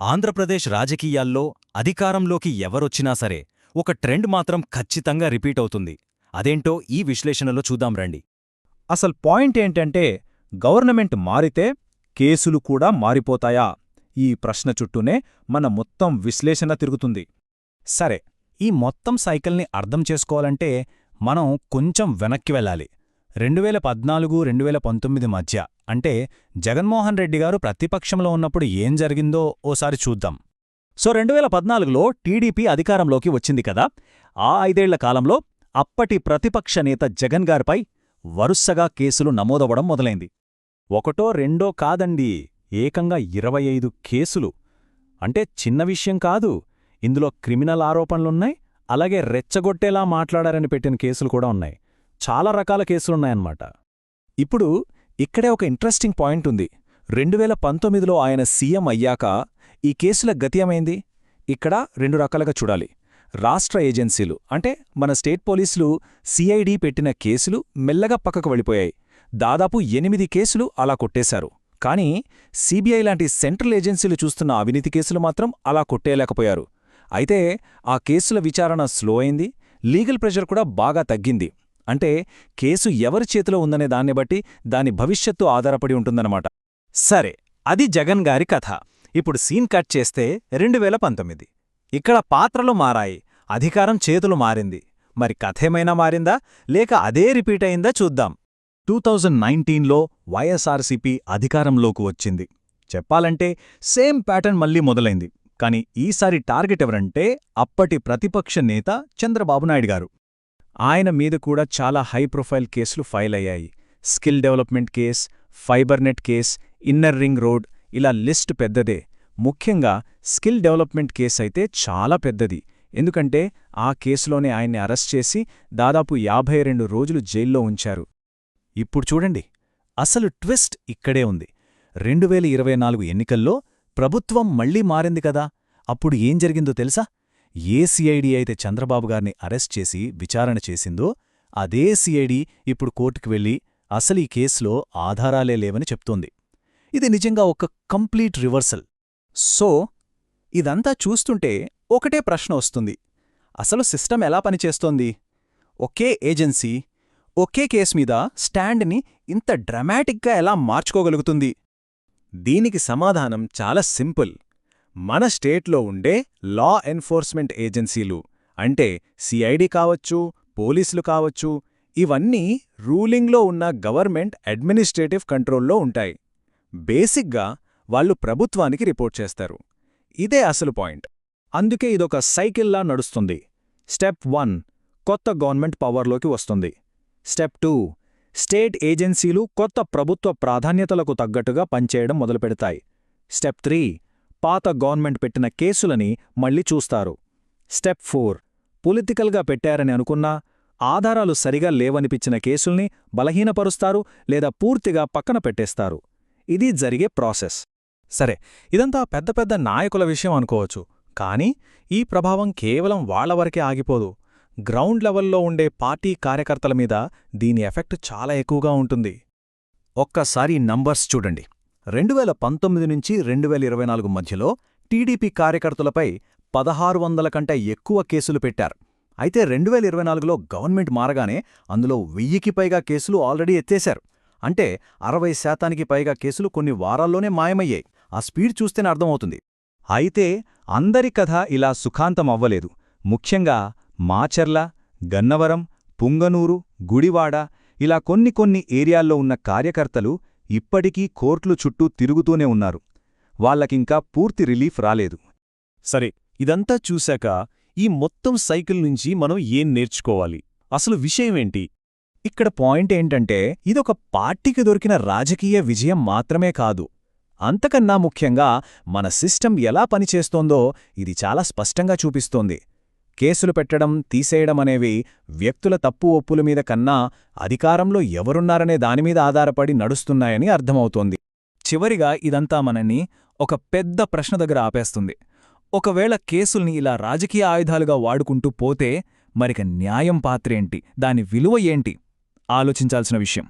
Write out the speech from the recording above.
ఆంధ్రప్రదేశ్ రాజకీయాల్లో అధికారంలోకి ఎవరొచ్చినా సరే ఒక ట్రెండ్ మాత్రం ఖచ్చితంగా రిపీట్ అవుతుంది. అదేంటో ఈ విశ్లేషణలో చూద్దాం రండి. అసలు పాయింట్ ఏంటంటే గవర్నమెంట్ మారితే కేసులు కూడా మారిపోతాయా? ఈ ప్రశ్న చుట్టూనే మన మొత్తం విశ్లేషణ తిరుగుతుంది. సరే ఈ మొత్తం సైకిల్ని అర్థం చేసుకోవాలంటే మనం కొంచెం వెనక్కి వెళ్ళాలి. రెండువేల పద్నాలుగు రెండువేల పంతొమ్మిది మధ్య. అంటే జగన్మోహన్ రెడ్డి గారు ప్రతిపక్షంలో ఉన్నప్పుడు ఏం జరిగిందో ఓసారి చూద్దాం. సో రెండువేల పద్నాలుగులో టీడీపీ అధికారంలోకి వచ్చింది కదా. ఆ ఐదేళ్ళ కాలంలో అప్పటి ప్రతిపక్ష నేత జగన్ గారిపై వరుసగా కేసులు నమోదవడం మొదలైంది. ఒకటో రెండో కాదండి ఏకంగా ఇరవై ఐదు కేసులు. అంటే చిన్న విషయం కాదు ఇందులో క్రిమినల్ ఆరోపణలున్నాయి అలాగే రెచ్చగొట్టేలా మాట్లాడారని పెట్టిన కేసులు కూడా ఉన్నాయి. చాలా రకాల కేసులున్నాయన్నమాట. ఇప్పుడు ఇక్కడే ఒక ఇంట్రెస్టింగ్ పాయింట్ ఉంది. రెండువేల పంతొమ్మిదిలో ఆయన సీఎం అయ్యాక ఈ కేసుల గతి ఏమైంది? ఇక్కడ రెండు రకాలుగా చూడాలి. రాష్ట్ర ఏజెన్సీలు అంటే మన స్టేట్ పోలీసులు సిఐడి పెట్టిన కేసులు మెల్లగా పక్కకు వెళ్ళిపోయాయి. దాదాపు ఎనిమిది కేసులు అలా కొట్టేశారు. కానీ సిబిఐ లాంటి సెంట్రల్ ఏజెన్సీలు చూస్తున్న అవినీతి కేసులు మాత్రం అలా కొట్టేయలేకపోయారు. అయితే ఆ కేసుల విచారణ స్లో అయింది. లీగల్ ప్రెషర్ కూడా బాగా తగ్గింది. అంటే కేసు ఎవరి చేతిలో ఉందనే దాన్ని బట్టి దాని భవిష్యత్తు ఆధారపడి ఉంటుందన్నమాట. సరే అది జగన్ గారి కథ. ఇప్పుడు సీన్ కట్ చేస్తే రెండువేల పంతొమ్మిది. ఇక్కడ పాత్రలు మారాయి అధికారం చేతులు మారింది. మరి కథేమైనా మారిందా? లేక అదే రిపీట్ అయిందా చూద్దాం. టూ థౌజండ్ నైన్టీన్లో వైఎస్ఆర్సీపీ అధికారంలోకి వచ్చింది. చెప్పాలంటే సేమ్ ప్యాటర్న్ మళ్ళీ మొదలైంది. కాని ఈసారి టార్గెట్ ఎవరంటే అప్పటి ప్రతిపక్ష నేత చంద్రబాబు నాయుడు గారు. ఆయన మీద కూడా చాలా హై ప్రొఫైల్ కేసులు ఫైల్ అయ్యాయి. Skill development case fibernet case inner ring road ఇలా లిస్ట్ పెద్దదే. ముఖ్యంగా స్కిల్ డెవలప్మెంట్ కేస్ అయితే చాలా పెద్దది. ఎందుకంటే ఆ కేసులోనే ఆయన్ని అరెస్ట్ చేసి దాదాపు యాభై రెండు రోజులు జైల్లో ఉంచారు. ఇప్పుడు చూడండి. అసలు ట్విస్ట్ ఇక్కడే ఉంది. రెండువేల ఇరవై నాలుగు ఎన్నికల్లో ప్రభుత్వం మళ్ళీ మారింది కదా. అప్పుడు ఏం జరిగిందో తెలుసా? ఏ సిఐడి అయితే చంద్రబాబు గారిని అరెస్ట్ చేసి విచారణ చేసిందో అదే సిఐడి ఇప్పుడు కోర్టుకు వెళ్ళి అసలు ఈ కేసులో ఆధారాలే లేవని చెప్తోంది. ఇది నిజంగా ఒక కంప్లీట్ రివర్సల్. సో ఇదంతా చూస్తుంటే ఒకటే ప్రశ్న వస్తుంది. అసలు సిస్టమ్ ఎలా పనిచేస్తోంది? ఒకే ఏజెన్సీ ఒకే కేసు మీద స్టాండ్ని ఇంత డ్రమాటిక్గా ఎలా మార్చుకోగలుగుతుంది? దీనికి సమాధానం చాలా సింపుల్. మన స్టేట్లో ఉండే లా ఎన్ఫోర్స్మెంట్ ఏజెన్సీలు అంటే సిఐడి కావచ్చు పోలీసులు కావచ్చు ఇవన్నీ రూలింగ్లో ఉన్న గవర్నమెంట్ అడ్మినిస్ట్రేటివ్ కంట్రోల్లో ఉంటాయి. బేసిక్గా వాళ్ళు ప్రభుత్వానికి రిపోర్ట్ చేస్తారు. ఇదే అసలు పాయింట్. అందుకే ఇదొక సైకిల్లా నడుస్తుంది. స్టెప్ వన్ కొత్త గవర్నమెంట్ పవర్లోకి వస్తుంది. స్టెప్ టూ స్టేట్ ఏజెన్సీలు కొత్త ప్రభుత్వ ప్రాధాన్యతలకు తగ్గట్టుగా పనిచేయడం మొదలుపెడతాయి. స్టెప్ త్రీ పాత గవర్నమెంట్ పెట్టిన కేసులని మళ్ళీ చూస్తారు. Step four. పొలిటికల్గా పెట్టారని అనుకున్నా ఆధారాలు సరిగా లేవనిపించిన కేసుల్ని బలహీనపరుస్తారు లేదా పూర్తిగా పక్కన పెట్టేస్తారు. ఇది జరిగే ప్రాసెస్. సరే ఇదంతా పెద్ద పెద్ద నాయకుల విషయం అనుకోవచ్చు. కానీ ఈ ప్రభావం కేవలం వాళ్ళ వరకే ఆగిపోదు. గ్రౌండ్ లెవెల్లో ఉండే పార్టీ కార్యకర్తల మీద దీని ఎఫెక్ట్ చాలా ఎక్కువగా ఉంటుంది. ఒక్కసారి నంబర్స్ చూడండి. రెండువేల పంతొమ్మిది నుంచి రెండువేల ఇరవై నాలుగు మధ్యలో టీడీపీ కార్యకర్తలపై పదహారు వందల కంటే ఎక్కువ కేసులు పెట్టారు. అయితే రెండువేల ఇరవై నాలుగులో గవర్నమెంట్ మారగానే అందులో వెయ్యికి పైగా కేసులు ఆల్రెడీ ఎత్తేశారు. అంటే అరవై శాతానికి పైగా కేసులు కొన్ని వారాల్లోనే మాయమయ్యాయి. ఆ స్పీడ్ చూస్తేనే అర్థమవుతుంది. అయితే అందరి కథ ఇలా సుఖాంతం అవ్వలేదు. ముఖ్యంగా మాచర్ల గన్నవరం పుంగనూరు గుడివాడ ఇలా కొన్ని కొన్ని ఏరియాల్లో ఉన్న కార్యకర్తలు ఇప్పటికీ కోర్టులు చుట్టూ తిరుగుతూనే ఉన్నారు. వాళ్ళకింకా పూర్తి రిలీఫ్ రాలేదు. సరే ఇదంతా చూశాక ఈ మొత్తం సైకిల్ నుంచి మనం ఏం నేర్చుకోవాలి? అసలు విషయమేంటి? ఇక్కడ పాయింట్ ఏంటంటే ఇదొక పార్టీకి దొరికిన రాజకీయ విజయం మాత్రమే కాదు. అంతకన్నా ముఖ్యంగా మన సిస్టమ్ ఎలా పనిచేస్తోందో ఇది చాలా స్పష్టంగా చూపిస్తోంది. కేసులు పెట్టడం తీసేయడం అనేవి వ్యక్తుల తప్పు ఒప్పుల మీద కన్నా అధికారంలో ఎవరున్నారనే దానిమీద ఆధారపడి నడుస్తున్నాయని అర్థమవుతోంది. చివరిగా ఇదంతా మనని ఒక పెద్ద ప్రశ్న దగ్గర ఆపేస్తుంది. ఒకవేళ కేసుల్ని ఇలా రాజకీయ ఆయుధాలుగా వాడుకుంటూ పోతే మరిక న్యాయం పాత్రేంటి దాని విలువ ఏంటి? ఆలోచించాల్సిన విషయం.